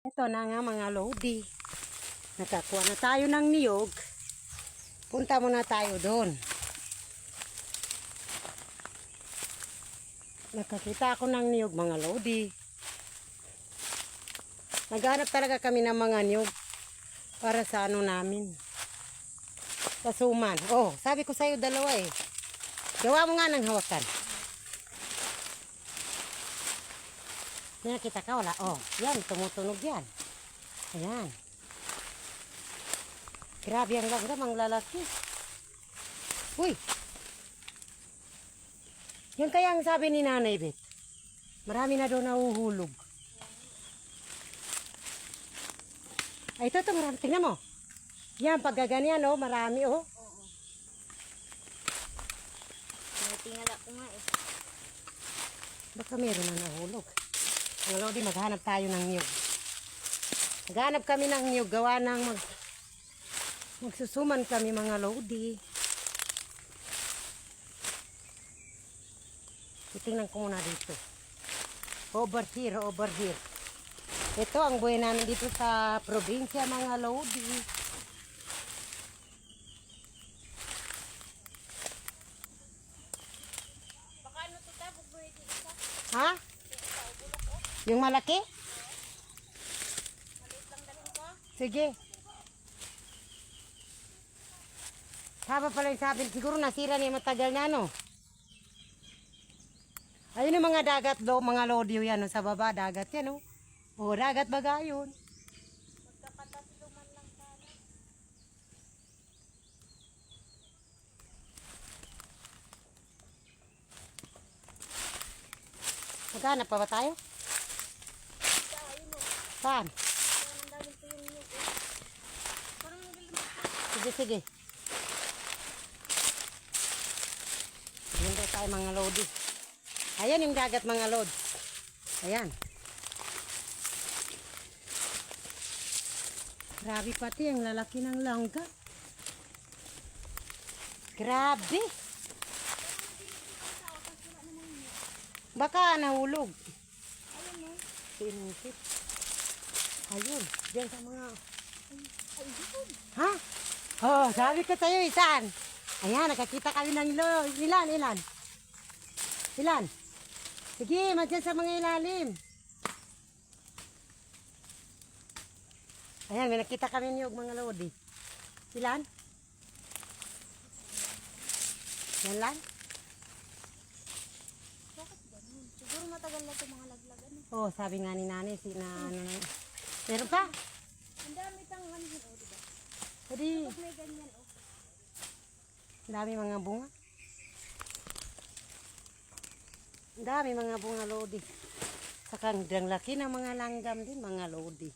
Ito na nga mga lodi. Nakakuha na tayo ng niyog. Punta muna tayo doon. Nakakita ako ng niyog mga lodi. Naghanap talaga kami ng mga niyog para sa ano namin. Sa suman. Oh, sabi ko sa'yo dalawa eh. Gawa mo nga ng hawakan. May nakita ka wala? Oh, yan, tumutunog yan. Ayan. Grabe ang langgam, ang lalaki. Uy! Yan kaya ang sabi ni Nanay Beth. Marami na doon nahuhulog. Ay, ito, ito, marami. Tingnan mo. Yan, pag gaganyan, oh, marami, oh. May tingala ko nga eh. Baka meron na nahulog. Mga Lodi, maghanap tayo ng niyog. Maghanap kami ng niyog. Gawa ng mag... Magsusuman kami mga Lodi. Titingnan ko muna dito. Over here, over here. Ito ang buhay namin dito sa probinsya mga Lodi. Baka ano to tapos buhay di isa. Ha? Yung malaki? Sige. Haba pala yung sabi, siguro nasira niya matagal na, no? Ayun yung mga dagat do, mga lodyo yan, no? sa baba, dagat yan, no? O, dagat baga yun. Maghanap pa ba tayo? Isa, ayun o. Saan? Kaya nang daming to yung nyug eh. Parang naglalamig ko. Sige, sige. Daw tayo mga lodi. Ayan yung dagat mga lods. Ayan. Grabe pati ang lalaki ng langga. Grabe. Baka nahulog. Pinungkit. Ayun. Diyan sa mga... Ha? Oh, sabi ko sa'yo, isan. Ayan, nakakita kami ng ilo. Ilan, ilan? Ilan? Sige, madyan sa mga ilalim. Ayan, may nakita kami niyog mga lodi. Ilan? Yan lang? Bakit ganun? Siguro matagal na ito mga laglagan eh. Oh, sabi nga ni nanay, si na, ano, meron pa? Ang dami tang ano yun o, diba? Pwede, Tapos may ganyan o. ang dami mga bunga. Ang dami mga bunga lodi. Saka ang laki ng mga langgam din, mga lodi.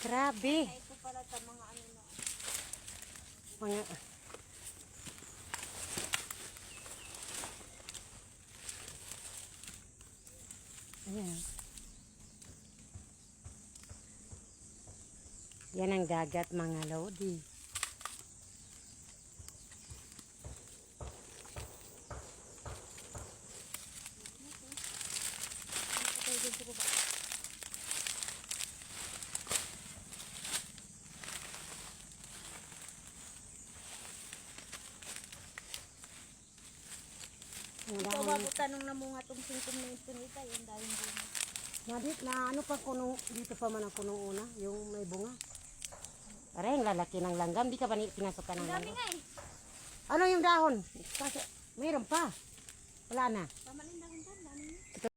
Grabe. Ay, ito pala sa mga ano na. Mga... Ayan. Yan ang dagat mga lodi. Patay din sa baba. Ang Ito dami. babutan nung namunga tong 5 minutes nita, yung daming bunga. Nadit na ano pa kuno dito pa man ang kuno una, yung may bunga. Aray, ang lalaki ng langgam. Di ka ba pinasok ka ng Ang dami langgam? nga eh. Ano yung dahon? Kasi, mayroon pa. Wala na. Pamalin lang